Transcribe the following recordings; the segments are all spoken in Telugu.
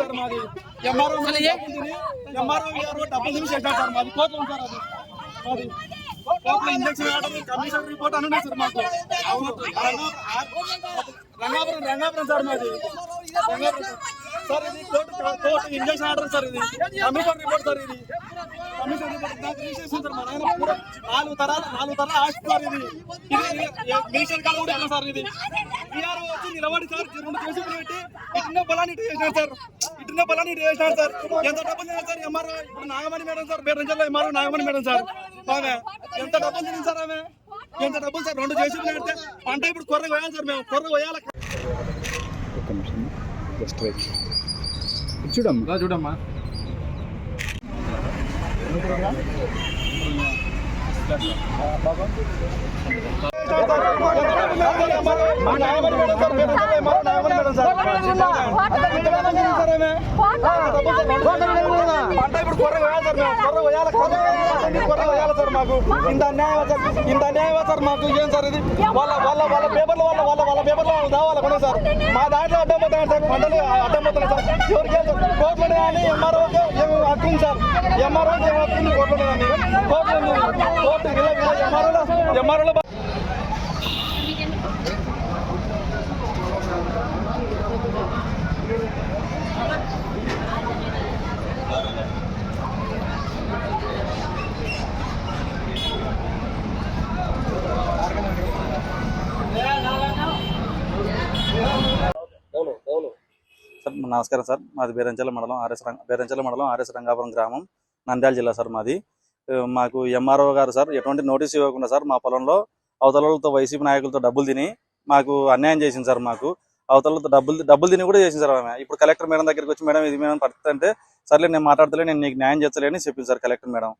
సార్ మాది. ఎంఆర్ఓ ఎంఆర్ఓ గారు డబ్బులు తిని చేశారు సార్ మాది. కోర్టులో సార్ అది. మాది. కోర్టులో ఇంజక్షన్ ఆర్డర్ కమిషన్ రిపోర్ట్ అని ఉన్నాయి సార్ మాకు. రంగాపురం రంగాపురం సార్ మాది. రంగాపురం. సార్ ఇది court court injunction order sir ఇది. కమిషన్ రిపోర్ట్ సార్ ఇది. నాలుగు తరాలు నాలుగు తరాలు ఆస్తి సార్ ఇది ఇది మిషన్ కాడ కూడా సార్ ఇది బీఆర్ఓ వచ్చి నిలబడి సార్ రెండు కేసులు పెట్టి ఇటున్న పొలాన్ని ఇటు చేసినారు సార్ ఇటున్న పొలాన్ని ఇటు చేసినారు సార్ ఎంత డబ్బులు తిన్నారు సార్ ఎంఆర్ఓ ఇప్పుడు నాగమణి మేడం సార్ బేరంజల్లో ఎంఆర్ఓ నాగమణి మేడం సార్ ఆమె ఎంత డబ్బులు తినింది సార్ ఆమె ఎంత డబ్బులు సార్ రెండు చేసి పెడితే పంట ఇప్పుడు కొర్ర కోయాలి సార్ మేము కొర్ర వెయిట్. చూడమ్మా. చూడమ్మా. మా Nagamani madam sir madam sir పంట ఇప్పుడు కొర్ర సార్ మేము కొర్ర కొర్ర సార్ మాకు ఇంత అన్యాయం సార్ ఇంత అన్యాయం సార్ మాకు ఏం సార్ ఇది వాళ్ళ వాళ్ళ వాళ్ళ పేపర్లు వాళ్ళ వాళ్ళ వాళ్ళ పేపర్లు వాళ్ళు దావాలి కొనే సార్ మా దాంట్లో అడ్డం పోతున్నాయి సార్ పంటలు అడ్డం పోతున్నాయి సార్. ఎవరికి ఏం కానీ ఏం హక్కు ఉంది సార్ ఎంఆర్ఓకి ఏం హక్కు ఉంది కోర్టులోనే కానీ కోర్టు ఉంది. కోర్టు ఇలా ఇలా ఎంఆర్ఓలో ఎంఆర్ఓలో సార్ నమస్కారం సార్. మాది బేరంచెల మండలం ఆర్ఎస్ రంగ బేరంచెల మండలం ఆర్ఎస్ రంగాపురం గ్రామం నంద్యాల జిల్లా సార్ మాది. మాకు ఎంఆర్ఓ గారు సార్ ఎటువంటి నోటీస్ ఇవ్వకుండా సార్ మా పొలంలో అవతలతో వైసీపీ నాయకులతో డబ్బులు తిని మాకు అన్యాయం చేసింది సార్ మాకు. అవతలతో డబ్బులు డబ్బులు తిని కూడా చేసింది సార్ ఆమె. ఇప్పుడు కలెక్టర్ మేడం దగ్గరికి వచ్చి మేడం ఇది మేడం పరిస్థితి అంటే సర్లే నేను మాట్లాడతలే నేను నీకు న్యాయం చేస్తలేని చెప్పింది సార్ కలెక్టర్ మేడం.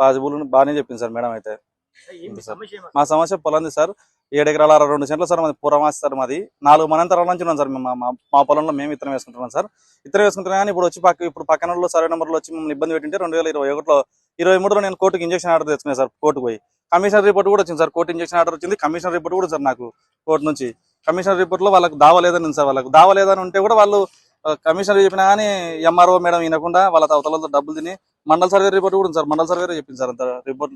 పాజిబుల్ బాగానే చెప్పింది సార్ మేడం అయితే. మా సమస్య పొలంది సార్. ఏడు ఎకరాల అరవై రెండు సెంట్లు సార్ మాది పురమాసి సార్ మాది. నాలుగు మనంతరాల నుంచి ఉన్నాం సార్. మేము మా- పొలంలో మేము ఇత్తనం వేసుకుంటున్నాం సార్. ఇత్తనం వేసుకుంటున్నాం కానీ ఇప్పుడు వచ్చి పక్క ఇప్పుడు పక్కన వాళ్ళు సర్వే నెంబర్లో వచ్చి మమ్మల్ని ఇబ్బంది పెట్టింటే రెండు వేల ఇరవై ఒకటిలో ఇరవై మూడులో నేను కోర్టుకి ఇంజక్షన్ ఆర్డర్ తెచ్చుకున్నాను సార్ కోర్టుకు పోయి. కమిషనర్ రిపోర్ట్ కూడా వచ్చింది సార్. కోర్టు ఇంజక్షన్ ఆర్డర్ వచ్చింది. కమిషనర్ రిపోర్ట్ కూడా సార్ నాకు కోర్టు నుంచి. కమిషనర్ రిపోర్ట్లో వాళ్ళకి దావలేదని ఉంది సార్. వాళ్ళకి దావలేదని ఉంటే కూడా వాళ్ళు కమిషనర్ చెప్పినా కానీ ఎంఆర్ఓ మేడం వినకుండా వాళ్ళ అవతలతో డబ్బులు తిని మండల సర్వే రిపోర్ట్ కూడా ఉంది సార్. మండల సర్వే చెప్పింది సార్ అంత రిపోర్ట్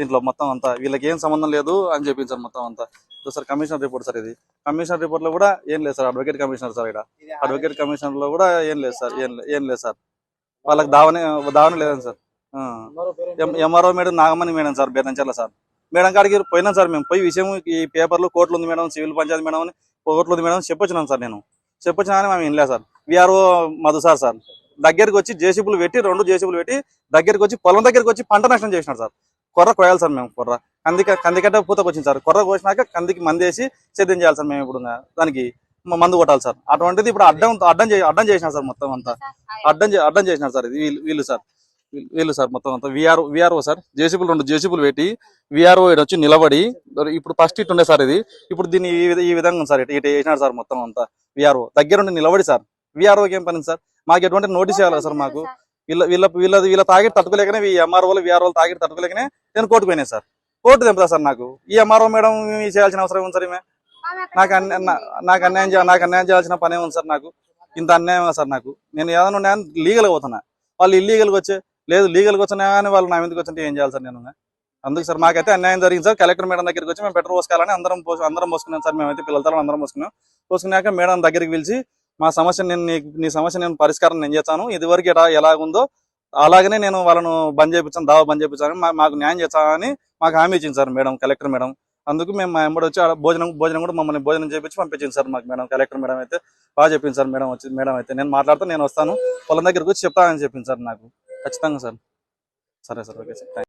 దీంట్లో మొత్తం అంతా వీళ్ళకి ఏం సంబంధం లేదు అని చెప్పింది సార్ మొత్తం అంతా. సార్ కమిషనర్ రిపోర్ట్ సార్ ఇది. కమిషనర్ రిపోర్ట్లో కూడా ఏం లేదు సార్ అడ్వకేట్ కమిషనర్ సార్ ఇక్కడ. అడ్వకేట్ కమిషనర్లో కూడా ఏం లేదు సార్ ఏం లేదు సార్. వాళ్ళకి దావనే దావనే లేదని sir. MRO madam Nagamani madam sir Bedancharla sir. Madam కాడికి పోయినాం సార్ మేము. పోయి విషయం ఈ పేపర్లు కోర్టులు ఉంది మేడం సివిల్ పంచాయతీ మేడం అని కోర్టులు ఉంది మేడం చెప్పొచ్చినాం సార్ నేను. చెప్పొచ్చినా కానీ మేము వినలే sir. VRO Madhu sir sir. దగ్గరికి వచ్చి జేసీబులు పెట్టి రెండు జేసీబులు పెట్టి దగ్గరికి వచ్చి పొలం దగ్గరికి వచ్చి పంట నష్టం చేసినాడు సార్. కొర్ర కోయాలి సార్ మేము కొర్ర. కందిక కందికట్ట పూతకు వచ్చింది సార్. కొర్ర కోసినాక కందికి మంది వేసి సేద్యం చేయాలి సార్ మేము ఇప్పుడు దానికి. మందు కొట్టాలి సార్. అటువంటిది ఇప్పుడు అడ్డం అడ్డం అడ్డం చేసినారు సార్ మొత్తం అంతా. అడ్డం అడ్డం చేసినారు సార్ ఇది. వీళ్ళు వీళ్ళు సార్. వీళ్ళు- సార్ మొత్తం అంతా. VR VRO sir. జేసీబులు రెండు జేసీబులు పెట్టి విఆర్ఓ వచ్చి నిలబడి ఇప్పుడు ఫస్ట్ ఇటు ఉండే సార్ ఇది. ఇప్పుడు దీన్ని ఈ ఈ విధంగా ఉంది సార్. ఇటు ఇటు వేసినారు సార్ మొత్తం అంతా విఆర్ఓ. దగ్గరుండి నిలబడి సార్. విఆర్ఓకి ఏం పని సార్? మాకు ఎటువంటి నోటీస్ ఇవ్వాలి సార్ మాకు? వీళ్ళ వీళ్ళ వీళ్ళ వీళ్ళ తాగిడి తట్టుకోలేకనే ఈ ఎంఆర్ఓలు విఆర్ఓలు తాగిడి తట్టుకోలేకనే నేను కోర్టు పోయినా సార్. కోర్టు దింపుతా సార్ నాకు. ఈ ఎంఆర్ఓ మేడం చేయాల్సిన అవసరం ఉంది సార్ ఈమె? నాకు నా- నాకు అన్యాయం నాకు అన్యాయం చేయాల్సిన పనే ఉంది సార్ నాకు? ఇంత అన్యాయం సార్ నాకు. నేను ఏదైనా ఉన్నాయని లీగల్గా పోతున్నా. వాళ్ళు ఇల్లీగల్గా వచ్చే లేదు లీగల్గా వచ్చినా కానీ వాళ్ళు నా మీదకి వచ్చింటే ఏం చేయాలి సార్ నేను? అందుకు సార్ మాకైతే అన్యాయం జరిగింది సార్. కలెక్టర్ మేడం దగ్గరికి వచ్చి మేము పెట్రోల్ పోసుకోవాలని అందరం అందరం పోసుకున్నాం సార్. మేమైతే పిల్లలతో అందరం పోసుకున్నాం. పోసుకున్నాక మేడం దగ్గరికి పిలిచి మా సమస్య నేను నీ నీ సమస్య నేను పరిష్కారం నేను చేస్తాను. ఇదివరకు ఎలా ఎలాగుందో అలాగనే నేను వాళ్ళను బంద్ చేయించాను దావా బంద్ చేయించాను మా- మాకు న్యాయం చేస్తానని మాకు హామీ ఇచ్చింది సార్ మేడం కలెక్టర్ మేడం. అందుకు మేము మా ఎంబడి వచ్చి భోజనం భోజనం కూడా మమ్మల్ని భోజనం చేయించి పంపించింది సార్ మాకు మేడం కలెక్టర్ మేడం అయితే. బాగా చెప్పింది సార్ మేడం వచ్చి మేడం అయితే. నేను మాట్లాడితే నేను వస్తాను. పొలం దగ్గరకు వచ్చి చెప్తానని చెప్పింది సార్ నాకు. ఖచ్చితంగా సార్. సరే సార్ ఓకే సార్.